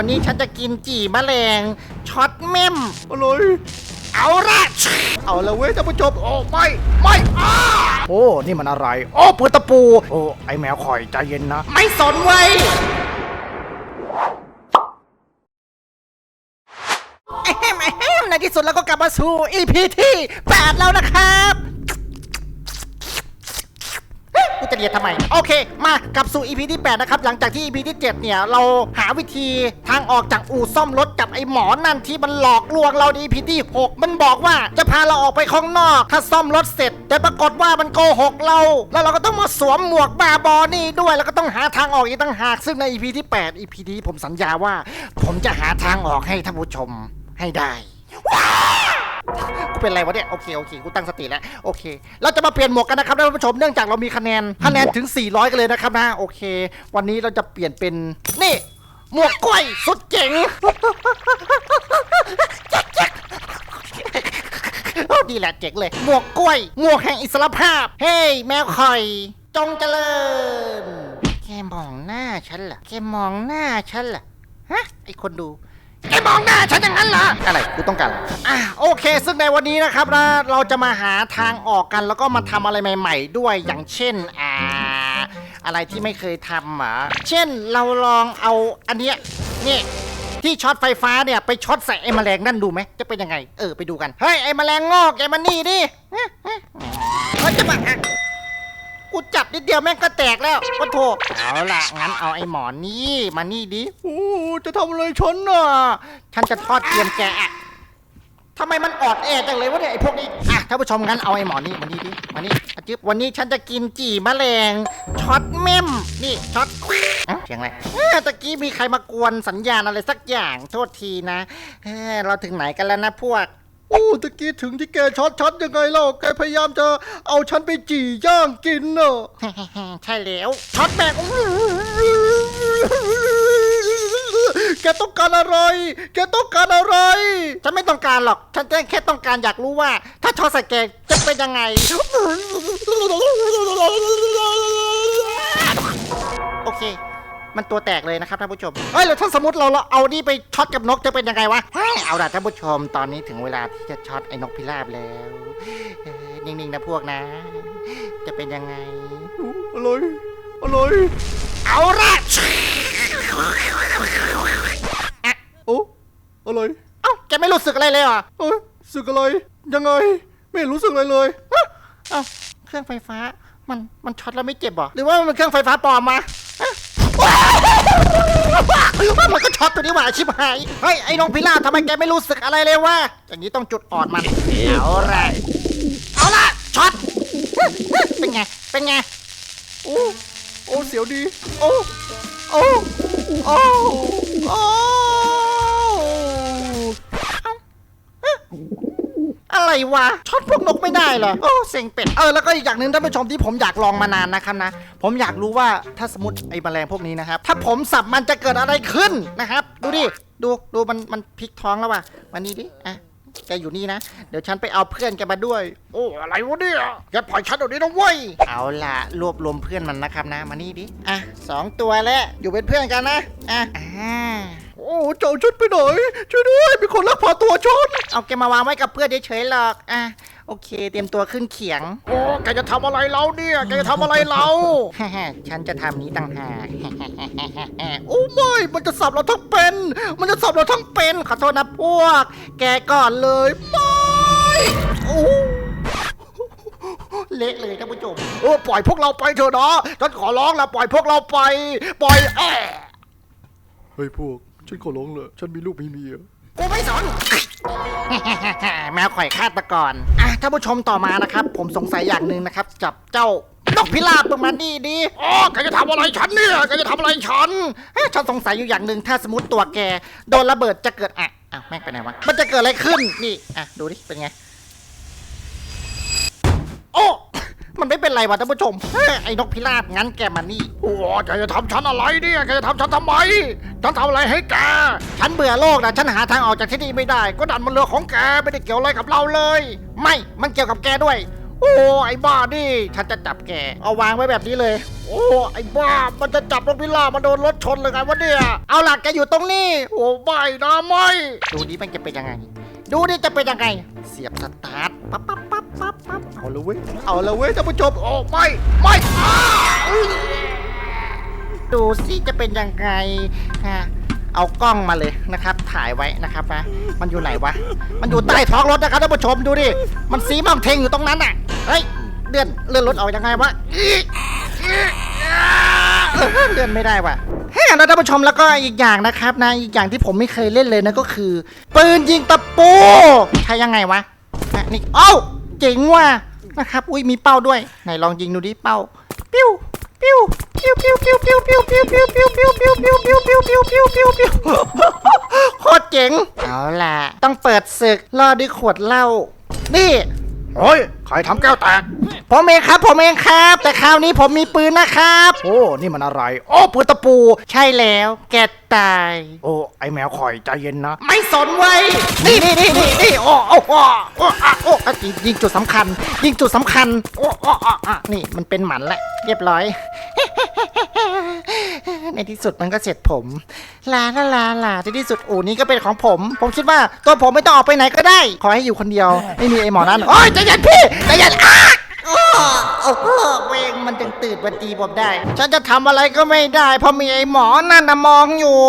วันนี้ฉันจะกินจี่แมลงช็อตเม่มอร่อยเอาละเอาละเว้ยท่านผู้ชมโอ้ไม่ไม่อ้าโอ้นี่มันอะไร โอ้ปืนตะปู โอ้ไอแมวคอยใจเย็นนะ ไม่สนเว้ยแอมแอมในที่สุดเราก็กลับมาสู่ EP ที่ 8 แล้วนะครับเฮ้ยกู จะเรียนทำไม โอเค มากลับสู่ EP ที่ 8 นะครับ หลังจากที่ EP ที่ 7 เนี่ย เราหาวิธีทางออกจากอู่ซ่อมรถกับไอ้หมอนั่นที่มันหลอกลวงเราใน EP ที่ 6 มันบอกว่าจะพาเราออกไปข้างนอก ถ้าซ่อมรถเสร็จ แต่ปรากฏว่ามันโกหกเรา แล้วเราก็ต้องมาสวมหมวกบาบอนี่ด้วย แล้วก็ต้องหาทางออกอีกต่างหาก ซึ่งใน EP ที่ 8 EP นี้ผมสัญญาว่า ผมจะหาทางออกให้ท่านผู้ชมให้ได้ กูเป็นไรวะเนี่ยโอเคโอเคกูตั้งสติแล้วโอเค เราจะมาเปลี่ยนหมวกกันนะครับท่านผู้ชมเนื่องจากเรามีคะแนนคะแนนถึง 400 กันเลยนะครับนะโอเค วันนี้เราจะเปลี่ยนเป็นนี่ หมวกกล้วยสุดเจ๋งโอ้ดีแหละเจ๋งเลย หมวกกล้วย หมวกแห่งอิสรภาพ เฮ้ยแมวคอย จงเจริญแกมองหน้าฉันเหรอแกมองหน้าฉันเหรอฮะไอคนดู แกมองหน้าฉันอย่างนั้นเหรอ อะไรกูต้องการอะไรอะโอเค ซึ่งในวันนี้นะครับนะเราจะมาหาทางออกกันแล้วก็มาทำอะไรใหม่ ๆ ด้วยอย่างเช่นอ่าอะไรที่ไม่เคยทำหรอเช่นเราลองเอาอันเนี้ยนี่ที่ช็อตไฟฟ้าเนี่ยไปช็อตใส่ไอ้แมลงนั่นดูไหมจะเป็นยังไง เออไปดูกันเฮ้ยไอ้แมลงงอกแกมันนี่ดิเขาจะมาอะ กูจับนิดเดียวแม่งก็แตกแล้วก็โทษเอาล่ะงั้นเอาไอ้หมอนนี่มานี่ดิโอ้จะทำอะไรฉันน่ะฉันจะทอดเทียมแกอะทำไมมันออดแอจังเลยวะเนี่ยไอ้พวกนี้อะท่านผู้ชมงั้นเอาไอ้หมอนี่มานี่ดิมานี่อาจิ๊บวันนี้ฉันจะกินจี่แมลงช็อตเม่มนี่ช็อตเอ้าเสียงอะไรเอ้อตะกี้มีใครมากวนสัญญาณอะไรสักอย่างโทษทีนะเอ้อเราถึงไหนกันแล้วนะพวกโอ้ตะกี้ถึงที่แกช็อตฉันยังไงเล่าแกพยายามจะเอาฉันไปจี่ย่างกินน่ะใช่แล้วช็อตแบกแกต้องการอะไร แกต้องการอะไร ฉันไม่ต้องการหรอก ฉันแค่ต้องการอยากรู้ว่า ถ้าช็อตใส่แกจะเป็นยังไง โอเค มันตัวแตกเลยนะครับท่านผู้ชมเฮ้ยแล้วถ้าสมมติเราเราเอานี่ไปช็อตกับนกจะเป็นยังไงวะเฮ้ยเอาล่ะท่านผู้ชมตอนนี้ถึงเวลาที่จะช็อตไอ้นกพิราบแล้วเออนิ่งๆนะพวกนะ จะเป็นยังไง อร่อยอร่อยเอาละอะโอ้อร่อยเอ้าแกไม่รู้สึกอะไรเลยเหรอ เอ้ยสึกอะไรยังไง ไม่รู้สึกอะไรเลย เอ้าเอ้าเครื่องไฟฟ้ามันมันช็อตแล้วไม่เจ็บเหรอหรือว่ามันเป็นเครื่องไฟฟ้าปลอมมาฮะ ว้าวมันก็ช็อตตัวนี้หว่าชิบหาย เฮ้ย ไอ้น้องพิล่าบทำไมแกไม่รู้สึกอะไรเลยวะ อย่างนี้ต้องจุดอ่อนมัน เอาละเอาละช็อต เป็นไง เป็นไง โอ้ โอ้ เสียวดี โอ้ โอ้ โอ้ โอ้ อะไรวะช็อตพวกนกไม่ได้เหรอโอ้เซ็งเป็ดเออแล้วก็อีกอย่างหนึ่งท่านผู้ชมที่ผมอยากลองมานานนะครับนะ ผมอยากรู้ว่าถ้าสมมติไอ้แมลงพวกนี้นะครับ ถ้าผมสับมันจะเกิดอะไรขึ้นนะครับ ดูดิดูดูมันมันพลิกท้องแล้วว่ะมานี่ดิอะแกอยู่นี่นะ เดี๋ยวฉันไปเอาเพื่อนแกมาด้วย โอ้อะไรวะเนี่ยแกปล่อยฉันเดี๋ยวนี้นะเว้ยเอาล่ะรวบรวมเพื่อนมันนะครับนะมานี่ดิอะสองตัวแล้วอยู่เป็นเพื่อนกันนะอะอ่า โอ้เจ้าฉันไปไหนช่วยด้วยมีคนลักพาตัวฉันเอาแกมาวางไว้กับเพื่อนเฉยๆหรอกอะโอเค เตรียมตัวขึ้นเขียง โอ้แกจะทำอะไรเราเนี่ยแกจะทำอะไรเราฉันจะทำนี้ต่างหาก โอ้ไม่มันจะสับเราทั้งเป็น มันจะสับเราทั้งเป็นขอโทษนะพวก แกก่อนเลยไม่โอ้เละเลยท่านผู้ชมโอ้ปล่อยพวกเราไปเถอะนะฉันขอร้องละปล่อยพวกเราไป ปล่อยแอะ เฮ้ยพวก ฉันขอร้องเลยฉันมีลูกมีเมียกูไม่สน แมวข่อยฆาตกรอะท่านผู้ชมต่อมานะครับ ผมสงสัยอย่างหนึ่งนะครับจับเจ้านกพิราบตรงนั้นดีดีอ๋อแกจะทำอะไรฉันเนี่ยแกจะทำอะไรฉันเอ๊ะฉันสงสัยอยู่อย่างหนึ่งถ้าสมมติตัวแก โดนระเบิดจะเกิดอะอ้าวแม่งไปไหนวะ มันจะเกิดอะไรขึ้น นี่ อะ ดูดิ เป็นไง โอ้ มันไม่เป็นไรวะท่านผู้ชมเฮ้ยไอ้นกพิราบงั้นแกมานี่ โอ้แกจะทำฉันอะไรเนี่ยแกจะทำฉันทำไม ฉันทำอะไรให้แก ฉันเบื่อโลกนะฉันหาทางออกจากที่นี่ไม่ได้ ก็ดันมันเรือของแกไม่ได้เกี่ยวอะไรกับเราเลย ไม่ มันเกี่ยวกับแกด้วย โอ้ไอ้บ้านี่ ฉันจะจับแก เอาวางไว้แบบนี้เลย โอ้ไอ้บ้า มันจะจับนกพิราบมาโดนรถชนเลยไงวะเนี่ย เอาหลักแกอยู่ตรงนี้ โอ้ไม่นะไม่ดูดิมันจะเป็นยังไง ดูดิจะเป็นยังไง เสียบสตาร์ทปั๊บปั๊บปั๊บปั๊บปั๊บเอาเลยเว้ย เอาเลยเว้ยท่านผู้ชมโอ้ไม่ ไม่อ้า ดูสิจะเป็นยังไงฮะเอากล้องมาเลยนะครับ ถ่ายไว้นะครับนะมันอยู่ไหนวะ มันอยู่ใต้ท้องรถนะครับท่านผู้ชมดูดิ มันสีมองเทงอยู่ตรงนั้นอะ เฮ้ย เลื่อนเลื่อนรถออกยังไงวะเลื่อนไม่ได้วะแฮ่นะท่านผู้ชมแล้วก็อีกอย่างนะครับนะ อีกอย่างที่ผมไม่เคยเล่นเลยนะก็คือ ปืนยิงตะปูใช้ยังไงวะอะนี่เอ้าเจ๋งว่ะนะครับ อุ้ยมีเป้าด้วย ไหนลองยิงดูดิเป้า ปิ้ว ปิ้วปิ้วปิ้วปิ้วปิ้วปิ้วปิ้วปิ้วปิ้วปิ้วปิ้วปิ้วปิ้วปิ้วปิ้วปิ้วปิ้วปิ้วโคตรเจ๋งเอาล่ะ ต้องเปิดศึกล่อด้วยขวดเหล้านี่เฮ้ย ใครทำแก้วแตก ผมเองครับ ผมเองครับ แต่คราวนี้ผมมีปืนนะครับ โอ้ นี่มันอะไร โอ้ปืนตะปู ใช่แล้ว แกตาย โอ้ ไอแมวคอยใจเย็นนะ ไม่สนไว้ยนี่นี่นี่นี่นี่โอ้โอ้โอ้โอ้อะโอ้อะยิงยิงจุดสำคัญ ยิงจุดสำคัญ โอ้โอ้อะอะนี่มันเป็นหมันแหละ เรียบร้อย ในที่สุดมันก็เสร็จผม ลาลาลาลาในที่สุดอู่นี้ก็เป็นของผม ผมคิดว่าตัวผมไม่ต้องออกไปไหนก็ได้ ขอให้อยู่คนเดียว ไม่มีไอ้หมอนั้น โอ้ยใจเย็นพี่ใจเย็นอ้าโอ้โอ้โหเวงมันจึงตื่นมาตีผมได้ ฉันจะทำอะไรก็ไม่ได้ เพราะมีไอ้หมอนั่นนะมองอยู่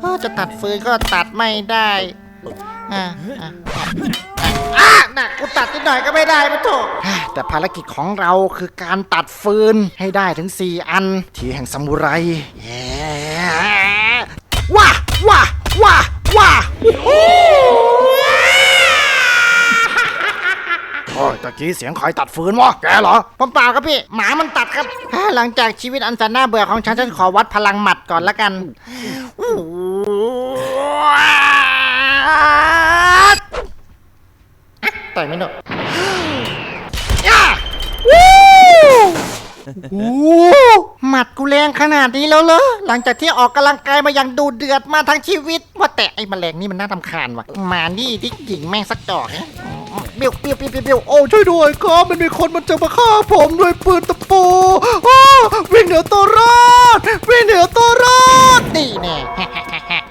เออจะตัดฟืนก็ตัดไม่ได้อะอะอะอะน่ะกูตัดนิดหน่อยก็ไม่ได้ปะโถอะแต่ภารกิจของเราคือการตัดฟืนให้ได้ถึง 4 อัน ทีแห่งซามูไรเย้ว้าว้าว้าว้าโอ้ะกี้เสียงใครตัดฟืนวะแกเหรอ ผมเปล่าครับพี่ หมามันตัดครับอ่าหลังจากชีวิตอันแสนน่าเบื่อของฉันฉันขอวัดพลังหมัดก่อนละกันต่อยไม่หนกย่าวู้โอ้หมัดกูแรงขนาดนี้แล้วเหรอ หลังจากที่ออกกำลังกายมาอย่างดูเดือดมาทั้งชีวิต ว่าแต่ไอ้แมลงนี่มันน่าทำคาญว่ะ มานี่ดิหญิงแม่งสักดอกนะ เบี้ยวเบี้ยวเบี้ยวเบี้ยวโอ้โอ้ช่วยด้วยครับมันมีคนมันจะมาฆ่าผมด้วยปืนตะปูอ้าวิ่งเหนือตัวรอดวิ่งเหนือตัวรอดนี่แน่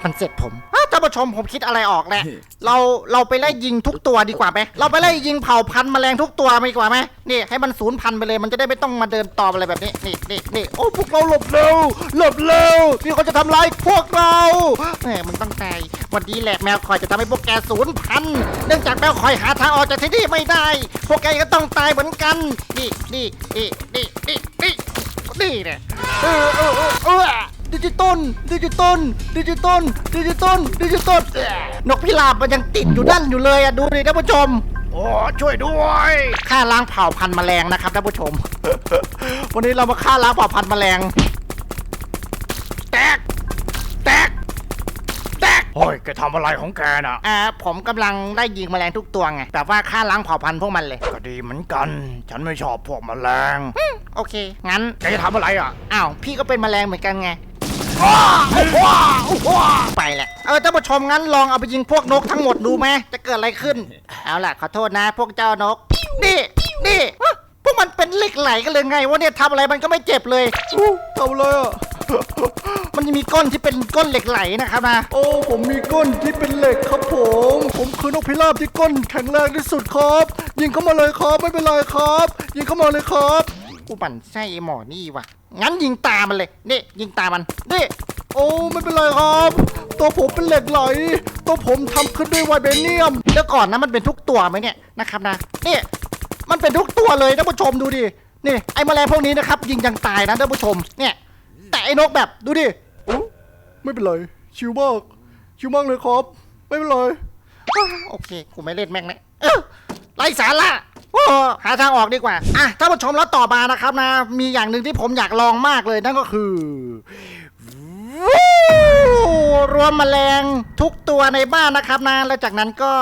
มันเสร็จผมอ้าวท่านผู้ชมผมคิดอะไรออกแล้วเราเราไปไล่ยิงทุกตัวดีกว่าไหมเราไปไล่ยิงเผ่าพันธุ์แมลงทุกตัวดีกว่าไหมนี่ให้มันสูญพันธุ์ไปเลยมันจะได้ไม่ต้องมาเดินตอมอะไรแบบนี้นี่นี่นี่โอ้พวกเราหลบเร็วหลบเร็วนี่เขาจะทำร้ายพวกเราแหมมันต้องตายวันนี้แหละแมวคอยจะทำให้พวกแกสูญพันธุ์เนื่องจากแมวคอยหาทางออกจากที่นี่ไม่ได้ พวกแกก็ต้องตายเหมือนกัน นี่นี่นี่นี่นี่นี่นี่เนี่ยเออเออเออเออดิจิตอลดิจิตอลดิจิตอลดิจิตอลดิจิตอลนกพิราบมันยังติดอยู่นั่นอยู่เลยอะดูดิท่านผู้ชมโอ้ช่วยด้วยฆ่าล้างเผ่าพันธุ์แมลงนะครับท่านผู้ชม วันนี้เรามาฆ่าล้างเผ่าพันธุ์แมลง แตก แตก แตกโอ้ย แกทำอะไรของแกน่ะ อ่าผมกำลังได้ยิงแมลงทุกตัวไง แต่ว่าฆ่าล้างเผ่าพันธุ์พวกมันเลย ก็ดีเหมือนกัน ฉันไม่ชอบพวกแมลง โอเค งั้น แกจะทำอะไรอะ อ้าว พี่ก็เป็นแมลงเหมือนกันไงว้าวว้าวว้าวไปแหละ เออท่านผู้ชมงั้นลองเอาไปยิงพวกนกทั้งหมดดูไหมจะเกิดอะไรขึ้น เอาล่ะ ขอโทษนะ พวกเจ้านก นี่นี่ฮะพวกมันเป็นเหล็กไหลกันเลยไงวะเนี่ยทำอะไรมันก็ไม่เจ็บเลย อู้ทำอะไรอะ มันจะมีก้นที่เป็นก้นเหล็กไหลนะครับนะ โอ้ผมมีก้นที่เป็นเหล็กครับผม ผมคือนกพิราบที่ก้นแข็งแรงที่สุดครับ ยิงเข้ามาเลยครับไม่เป็นไรครับ ยิงเข้ามาเลยครับกูปั่นไส้ไอ้หมอนี่ว่ะ งั้นยิงตามันเลยนี่ยิงตามันนี่โอ้ไม่เป็นไรครับ ตัวผมเป็นเหล็กไหล ตัวผมทำขึ้นด้วยไวเบเนียมเดี๋ยวก่อนนะมันเป็นทุกตัวไหมเนี่ยนะครับนะนี่มันเป็นทุกตัวเลยท่านผู้ชมดูดินี่ไอ้แมลงพวกนี้นะครับ ยิงยังตายนะท่านผู้ชมเนี่ย แต่ไอ้นกแบบดูดิโอ้ไม่เป็นไรชิวมากชิวมากเลยครับ ไม่เป็นไรโอเคกูไม่เล่นแม่งนะเอ้อไร้สาระโอ้หาทางออกดีกว่าอะท่านผู้ชมแล้วต่อมานะครับนะ มีอย่างหนึ่งที่ผมอยากลองมากเลยนั่นก็คือวู้รวมแมลงทุกตัวในบ้านนะครับนะแล้วจากนั้นก็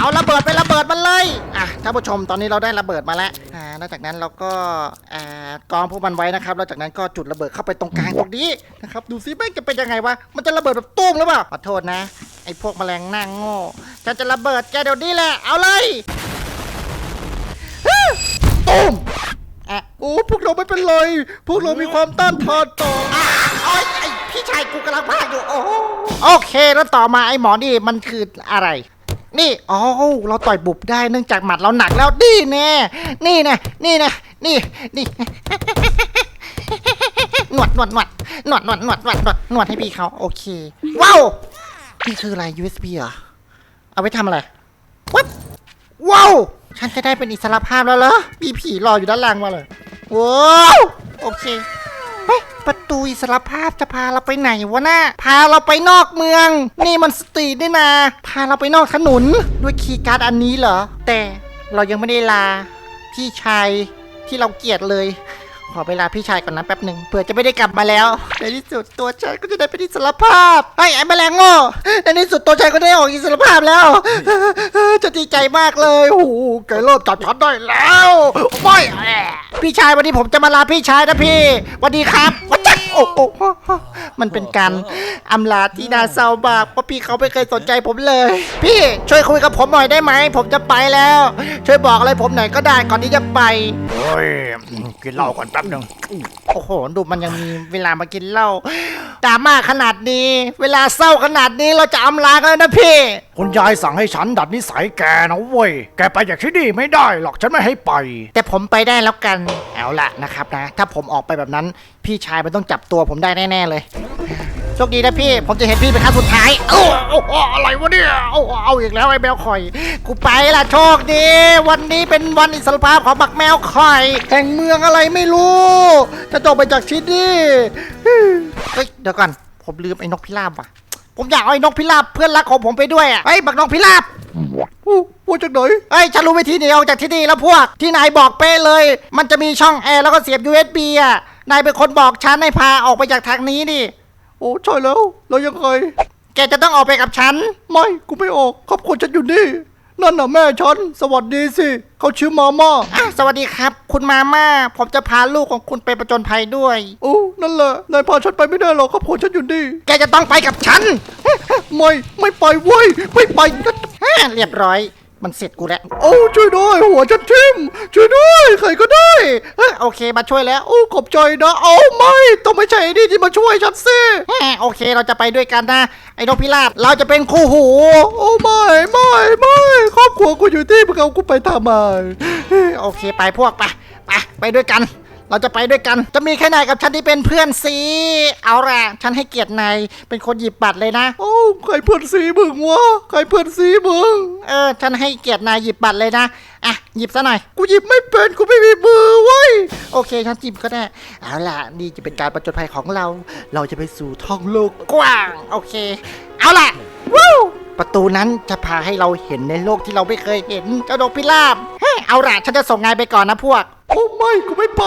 เอาระเบิดไประเบิดมันเลยอะท่านผู้ชมตอนนี้เราได้ระเบิดมาแล้วอ่าแล้วจากนั้นเราก็อ่ากองพวกมันไว้นะครับแล้วจากนั้นก็จุดระเบิดเข้าไปตรงกลางตรงนี้นะครับดูซิแม่งจะเป็นยังไงวะมันจะระเบิดแบบตุ้มหรือเปล่าขอโทษนะไอ้พวกแมลงน้างโง่ฉันจะระเบิดแกเดี๋ยวนี้แหละเอาเลยตุ้มอะโอ้พวกเราไม่เป็นไรพวกเรามีความต้านทานต่ออะโอ้ยไอพี่ชายกูกำลังพากอยู่โอ้โหโอเคแล้วต่อมาไอหมอนี่มันคืออะไร นี่อ๋อเราต่อยบุบได้เนื่องจากหมัดเราหนักแล้วนี่แน่นี่นะนี่นะนี่นี่หนวดหนวดหนวดหนวดหนวดหนวดหนวดหนวดหนวดให้พี่เขาโอเคว้าวนี่คืออะไร USB เหรอเอาไปทำอะไรวัดว้าวฉันจะได้เป็นอิสระภาพแล้วเหรอมีผีรออยู่ด้านล่างมาเลยว้าวโอเค เฮ้ยประตูอิสรภาพจะพาเราไปไหนวะน่าพาเราไปนอกเมือง นี่มันสตรีทนี่นา พาเราไปนอกถนนด้วยคีย์การ์ดอันนี้เหรอ แต่เรายังไม่ได้ลา พี่ชายที่เราเกลียดเลย ขอเวลาพี่ชายก่อนนะแป๊บหนึ่งเผื่อจะไม่ได้กลับมาแล้ว ในที่สุดตัวฉันก็จะได้เป็นอิสรภาพไอ้ไอ้แมลงโง่ในที่สุดตัวฉันก็ได้ออกอิสรภาพแล้ว จะดีใจมากเลยโอ้โหเกเลิกจับฉันได้แล้วไม่พี่ชายวันนี้ผมจะมาลาพี่ชายนะพี่สวัสดีครับ อ้โอ้มันเป็นการอำลาที่น่าเศร้ามากเพราะพี่เขาไม่เคยสนใจผมเลย พี่ช่วยคุยกับผมหน่อยได้ไหม ผมจะไปแล้ว ช่วยบอกอะไรผมหน่อยก็ได้ก่อนที่จะไปเฮ้ยกินเหล้าก่อนแป๊บหนึ่งโอ้โหดูมันยังมีเวลามากินเหล้าดราม่าขนาดนี้ เวลาเศร้าขนาดนี้เราจะอำลากันแล้วนะพี่ คุณยายสั่งให้ฉันดัดนิสัยแกนะเว้ย แกไปจากที่นี่ไม่ได้หรอกฉันไม่ให้ไป แต่ผมไปได้แล้วกัน เอาละนะครับนะ ถ้าผมออกไปแบบนั้นพี่ชายมันต้องจับตัวผมได้แน่ๆเลยโชคดีนะพี่ ผมจะเห็นพี่เป็นครั้งสุดท้ายโอ้โอ้โอ้อะไรวะเนี่ยเอาเอาอีกแล้วไอ้แมวคอย กูไปละโชคดี วันนี้เป็นวันอิสรภาพของบักแมวคอย แห่งเมืองอะไรไม่รู้ จะจบไปจากที่นี่เฮ้ยเดี๋ยวก่อน ผมลืมไอ้นกพิราบว่ะ ผมอยากเอาไอ้นกพิราบเพื่อนรักของผมไปด้วยอะเฮ้ยบักนกพิราบอู้ว่าจากไหนเอ้ยฉันรู้วิธีหนีออกจากที่นี่แล้วพวก ที่นายบอกเป๊ะเลย มันจะมีช่องแอร์แล้วก็เสียบ USB อะ นายเป็นคนบอกฉันให้พาออกไปจากทางนี้นี่ โอ้ใช่แล้วแล้วยังไงแกจะต้องออกไปกับฉัน ไม่ กูไม่ออกครอบครัวฉันอยู่นี่ นั่นน่ะแม่ฉัน สวัสดีสิ เขาชื่อมาม่าอะสวัสดีครับ คุณมาม่า ผมจะพาลูกของคุณไปประจนภัยด้วย โอ้นั่นแหละ นายพาฉันไปไม่ได้หรอกครอบครัวฉันอยู่นี่ แกจะต้องไปกับฉัน ไม่ ไม่ไปเว้ย ไม่ไป ฮ่าเรียบร้อย มันเสร็จกูแล้วโอ้ช่วยด้วยหัวฉันทิ่มช่วยด้วยใครก็ได้เฮ้ยโอเคมาช่วยแล้วโอ้ขอบใจนะเอาไม่ต้องไม่ใช่ไอ้นี่ที่มาช่วยฉันสิแหมโอเคเราจะไปด้วยกันนะไอ้นกพิราบเราจะเป็นคู่หู โอ้ไม่ไม่ไม่ครอบครัวกูอยู่ที่มึงเอากูไปทำไมโอเคไปพวกไปไปไปด้วยกัน เราจะไปด้วยกัน จะมีแค่นายกับฉันที่เป็นเพื่อนสีเอาละฉันให้เกียรตินายเป็นคนหยิบบัตรเลยนะ โอ้ใครเพื่อนสีมึงวะใครเพื่อนสีมึงเออฉันให้เกียรตินายหยิบบัตรเลยนะอะหยิบซะหน่อย กูหยิบไม่เป็นกูไม่มีมือเว้ยโอเคฉันหยิบก็ได้เอาล่ะนี่จะเป็นการประจนภัยของเรา เราจะไปสู่ท้องโลกกว้างโอเค เอาล่ะวู้ประตูนั้นจะพาให้เราเห็นในโลกที่เราไม่เคยเห็นเจ้าดกพิราบ เฮ้ยเอาล่ะฉันจะส่งงานไปก่อนนะพวก โอ้ไม่กูไม่ไป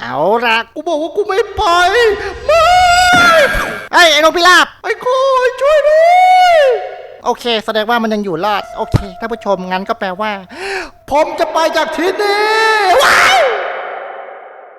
เอาล่ะกูบอกว่ากูไม่ไปไม่เฮ้ยไอ้นกพิราบ ไอ้คอยช่วยด้วยโอเค แสดงว่ามันยังอยู่รอด โอเคท่านผู้ชมงั้นก็แปลว่า ผมจะไปจากที่นี่ว้าย